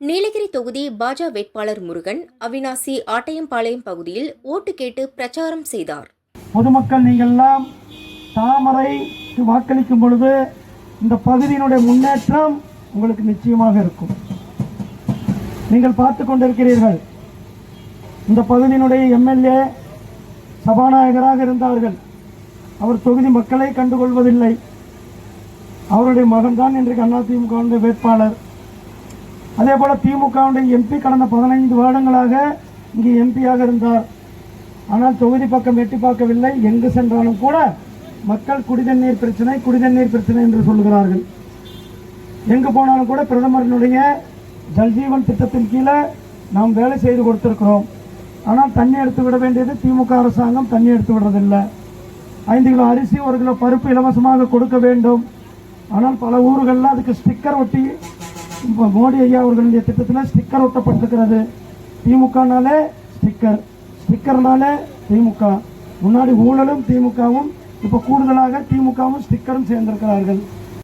நீலகிரி தொகுதி பாஜக வேட்பாளர் முருகன் அவினாசி ஆட்டையம்பாளையம் பகுதியில் ஓட்டு கேட்டு பிரச்சாரம் செய்தார். பொதுமக்கள் நீங்கள்லாம் தாமரை வாக்களிக்கும் பொழுது இந்த பகுதியினுடைய முன்னேற்றம் உங்களுக்கு நிச்சயமாக இருக்கும். நீங்கள் பார்த்து கொண்டிருக்கிறீர்கள் இந்த பகுதியினுடைய எம்எல்ஏ சபாநாயகராக இருந்தார்கள். அவர் தொகுதி மக்களை கண்டுகொள்வதில்லை. அவருடைய மகன்தான் இன்றைக்கு அதிமுக வேட்பாளர். அதே போல திமுகவுடைய எம்பி கடந்த பதினைந்து வருடங்களாக இங்கே எம்பியாக இருந்தார். ஆனால் தொகுதி பக்கம் எட்டி பார்க்கவில்லை. எங்கு சென்றாலும் கூட மக்கள் குடிதண்ணீர் பிரச்சனை குடிதண்ணீர் பிரச்சனை என்று சொல்கிறார்கள் எங்கு போனாலும் கூட பிரதமரினுடைய ஜல்ஜீவன் திட்டத்தின் கீழே நாம் வேலை செய்து கொடுத்திருக்கிறோம். ஆனால் தண்ணி எடுத்து விட வேண்டியது திமுக அரசாங்கம். தண்ணி எடுத்து விடுறதில்லை. ஐந்து கிலோ அரிசி ஒரு கிலோ பருப்பு இலவசமாக கொடுக்க வேண்டும். ஆனால் பல ஊர்களில் அதுக்கு ஸ்டிக்கர் ஒட்டி மோடி ஐயா அவர்களுடைய திட்டத்தில் ஸ்டிக்கர் ஒட்டப்பட்டிருக்கிறது. திமுகனாலே ஸ்டிக்கர் ஸ்டிக்கர்னாலே திமுக. முன்னாடி ஊழலும் திமுகவும் இப்போ கூடுதலாக திமுகவும் ஸ்டிக்கரும் சேர்ந்திருக்கிறார்கள்.